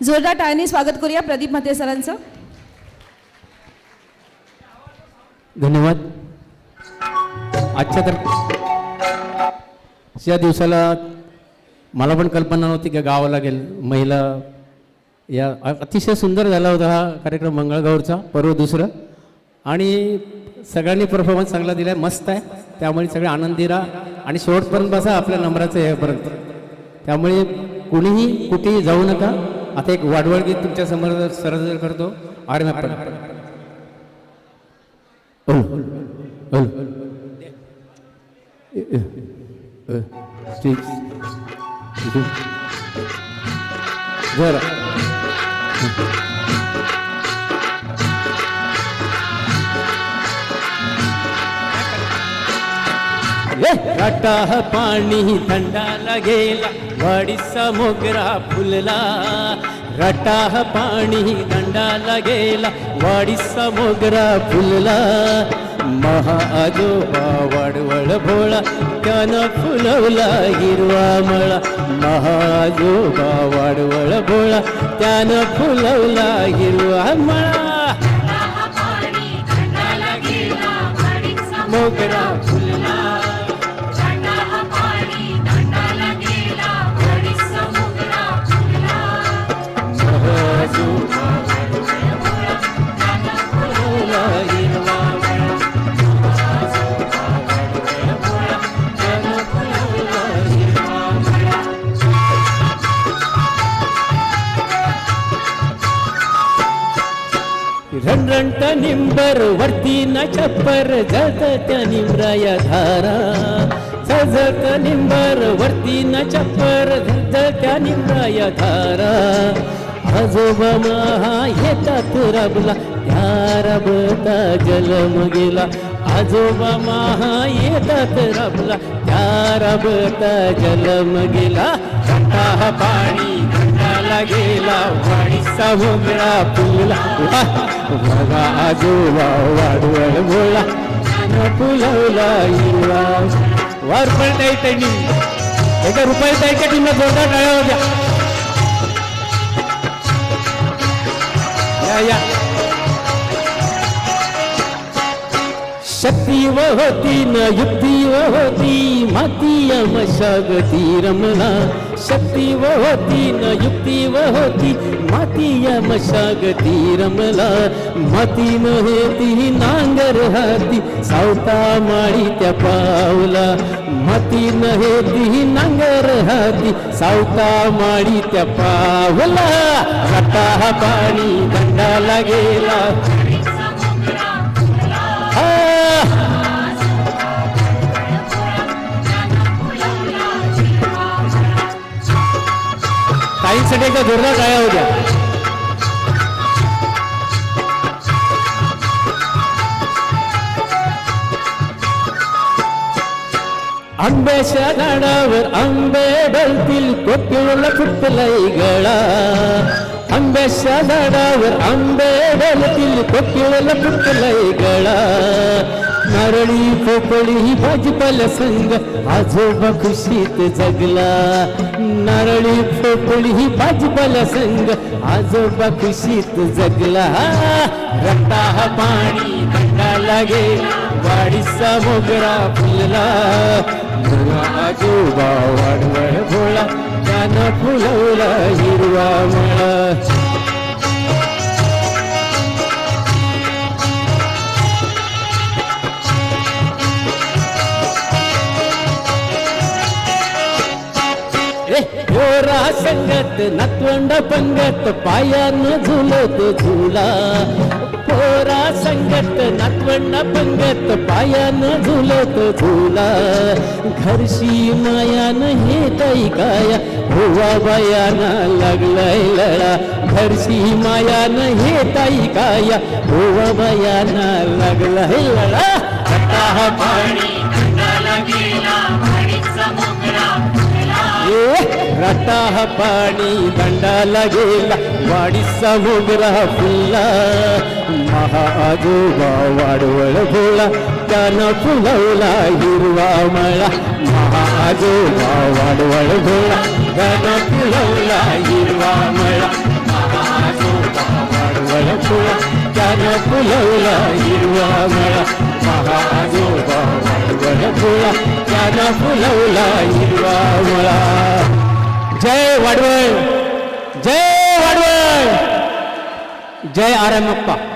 जोरदार टाळ्यांनी स्वागत करूया प्रदीप मते सरांचं. धन्यवाद. आजच्या तर या दिवसाला मला पण कल्पना नव्हती की गावाला गेल महिला या अतिशय सुंदर झाला होता हा कार्यक्रम मंगळगौरचा पर्व दुसरं. आणि सगळ्यांनी परफॉर्मन्स चांगला दिला आहे मस्त आहे. त्यामुळे सगळे आनंदी राहा आणि शेवटपर्यंत बसा आपल्या नंबराचं यापर्यंत त्यामुळे कुणीही कुठेही जाऊ नका. आता एक वाडवळ गीत तुमच्यासमोर सरजर करतो आर पण Ol. Ol. Six. जरा रटा पाणी थंडाला गेला वाडीचा मोगरा फुलला रटाह पाणी दंडाला गेला वाडीचा मोगरा फुलला. महाआजोबा वाडवळ भोळा त्यानं फुलवला हिरवा मळा. महाआजोबा वाडवळ भोळा त्यानं फुलवला हिरवा मळा. मोगरा रणरणट निंबर वरती न छप्पर जत त्या निमराया धारा. सजत निंबर वरती न छप्पर जत त्या निमराया धारा. आजोबा महा येतात राबला त्या राबता जलम गेला. आजोबा महा येतात राबला त्या राबता जलम गेला. पाणी घंटाला गेला वाडीचा मोगळा फुलला. बघा आजोबा वाडवळ बोला फुलवला हिरवा. वार पण नाही त्यांनी एका रुपये द्यायच्या टीमला जोरदार टाळ्या होत्या होती न युक्ती होती माती मशागती रमला शक्ती होती न युक्ती होती माती मशागती रमला माती न होती नांगर हाती सावता माळी त्या पावला. माती न होती नांगर हाती सावता माळी त्या पावला. रटा पाणी दंडाला गेला. ताईंसाठी एकदा जोरदार टाळ्या होत्या आंब्याच्या झाडावर आंबे डलतील कोकिळला फुटलय गळा. आंब्याच्या झाडावर आंबे डलतील कोकिळला फुटलय गळा. नारळी पोपळी भाजीपाला संग आजोबा खुशीत जगला. नारळी पोपळी भाजीपाला संग आजोबा खुशीत जगला. रट्टा पाणी थंडाला गे वाडीचा मोगरा फुलला. ए, संगत नतवंड पंगत पायानं झुलत झुला. पोरा संगत नतवंड पंगत पायानं झुलत झुला. घरशी मायानं हे ताई काया भुवा बायाना लागलाय लळा. घरशी मायानं हे ताई काया भुवा बायाना लागलाय लळा. रटा पाणी दंडाला गेला वाडीचा मोगरा फुलला महा आजोबा वाडवळ भोळा त्यानं फुलवला हिरवा मळा महा आजोबा वाडवळ भोळा त्यानं फुलवला हिरवा मळा खुळा त्यानं फुलवला हिरवा मळा महाजोबा वाडवळ खुळा त्यानं फुलवला हिरवा मळा जय वाडवळ. जय वाडवळ. जय आरमप्पा